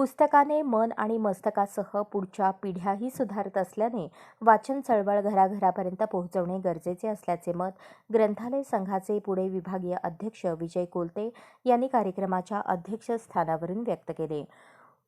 पुस्तकाने मन आणि मस्तकासह पुढच्या पिढ्याही सुधारत असल्याने वाचन चळवळ घराघरापर्यंत पोहोचवणे गरजेचे असल्याचे मत ग्रंथालय संघाचे पुणे विभागीय अध्यक्ष विजय कोलते यांनी कार्यक्रमाच्या अध्यक्षस्थानावरून व्यक्त केले.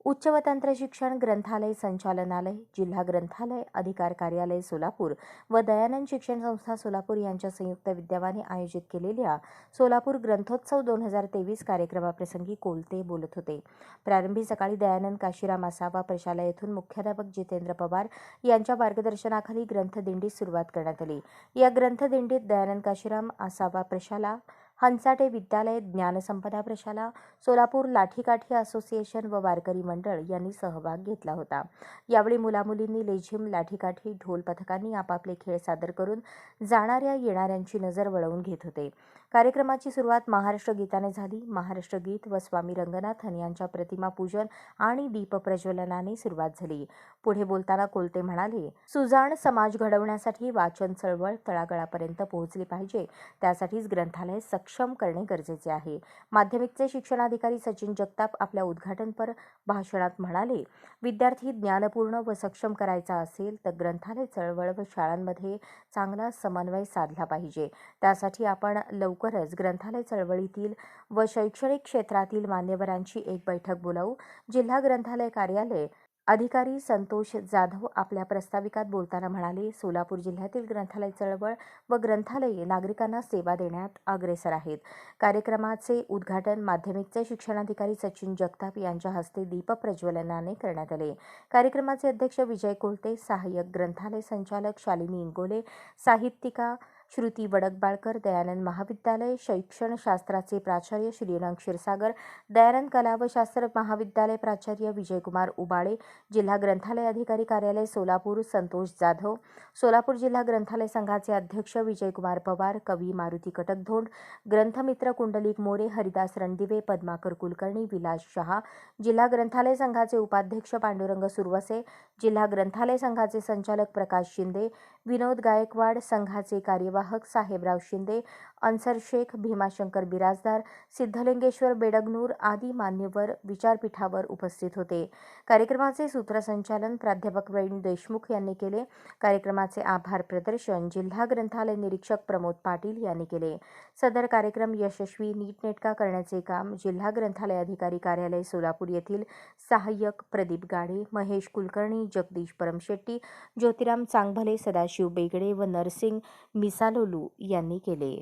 उच्च व तंत्र शिक्षण ग्रंथालय संचालनालय जिल्हा ग्रंथालय अधिकार कार्यालय सोलापूर व दयानंद शिक्षण संस्था सोलापूर यांच्या संयुक्त विद्यमाने आयोजित केलेल्या सोलापूर ग्रंथोत्सव दोन हजार तेवीस कार्यक्रमाप्रसंगी कोलते बोलत होते. प्रारंभी सकाळी दयानंद काशीराम आसावा प्रशाला येथून मुख्याध्यापक जितेंद्र पवार यांच्या मार्गदर्शनाखाली ग्रंथदिंडीस सुरुवात करण्यात आली. या ग्रंथदिंडीत दयानंद काशीराम आसावा प्रशाला हंसाटे विद्यालय ज्ञानसंपदा प्रशाला सोलापूर लाठीकाठी असोसिएशन व वारकरी मंडळ यांनी सहभाग घेतला होता. यावेळी मुलामुलींनी लेझिम लाठीकाठी ढोल पथकांनी आपापले खेळ सादर करून जाणाऱ्या येणाऱ्यांची नजर वळवून घेत होते. कार्यक्रमाची सुरुवात महाराष्ट्र गीताने झाली. महाराष्ट्र गीत व स्वामी रंगनाथन यांच्या प्रतिमा पूजन आणि दीपप्रज्वलनाने सुरुवात झाली. पुढे बोलताना कोलते म्हणाले सुजाण समाज घडवण्यासाठी वाचन चळवळ तळागळापर्यंत पोहोचली पाहिजे. त्यासाठीच ग्रंथालय सक्षम करणे गरजेचे आहे. माध्यमिकचे शिक्षणाधिकारी सचिन जगताप आपल्या उद्घाटनपर भाषणात म्हणाले विद्यार्थी ज्ञानपूर्ण व सक्षम करायचा असेल तर ग्रंथालय चळवळ व शाळांमध्ये चांगला समन्वय साधला पाहिजे. त्यासाठी आपण लवकरच ग्रंथालय चळवळीतील व शैक्षणिक क्षेत्रातील मान्यवरांची एक बैठक बोलावू. जिल्हा ग्रंथालय कार्यालय अधिकारी संतोष जाधव आपल्या प्रस्ताविकात बोलताना म्हणाले सोलापूर जिल्ह्यातील ग्रंथालय चळवळ व ग्रंथालये नागरिकांना सेवा देण्यात अग्रेसर आहेत. कार्यक्रमाचे उद्घाटन माध्यमिकचे शिक्षणाधिकारी सचिन जगताप यांच्या हस्ते दीप प्रज्वलनाने करण्यात आले. कार्यक्रमाचे अध्यक्ष विजय कोलते सहाय्यक ग्रंथालय संचालक शालिनी इंगोले साहित्यिका श्रुती वडकबाळकर दयानंद महाविद्यालय शैक्षणशास्त्राचे प्राचार्य श्रीरंग क्षीरसागर दयानंद कला व शास्त्र महाविद्यालय प्राचार्य विजयकुमार उबाळे जिल्हा ग्रंथालय अधिकारी कार्यालय सोलापूर संतोष जाधव सोलापूर जिल्हा ग्रंथालय संघाचे अध्यक्ष विजयकुमार पवार कवी मारुती कटकधोंड ग्रंथमित्र कुंडलिक मोरे हरिदास रणदिवे पद्माकर कुलकर्णी विलास शहा जिल्हा ग्रंथालय संघाचे उपाध्यक्ष पांडुरंग सुरवसे जिल्हा ग्रंथालय संघाचे संचालक प्रकाश शिंदे विनोद गायकवाड संघाचे कार्यवाहक साहेबराव शिंदे अन्सर शेख भीमाशंकर बिराजदार सिद्धलिंगेश्वर बेडगनूर आदी मान्यवर विचारपीठावर उपस्थित होते. कार्यक्रमाचे सूत्रसंचालन प्राध्यापक वेण देशमुख यांनी केले. कार्यक्रमाचे आभार प्रदर्शन जिल्हा ग्रंथालय निरीक्षक प्रमोद पाटील यांनी केले. सदर कार्यक्रम यशस्वी नीटनेटका करण्याचे काम जिल्हा ग्रंथालय अधिकारी कार्यालय सोलापूर येथील सहाय्यक प्रदीप गाडे महेश कुलकर्णी जगदीश परमशेट्टी ज्योतिराम चांगभले सदाशिव बेगडे व नरसिंग मिसालोलू यांनी केले.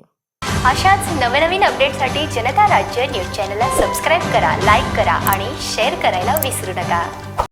अशाच नवनवीन अपडेटसाठी जनता राज्य न्यूज चॅनलला सबस्क्राईब करा लाईक करा आणि शेअर करायला विसरू नका.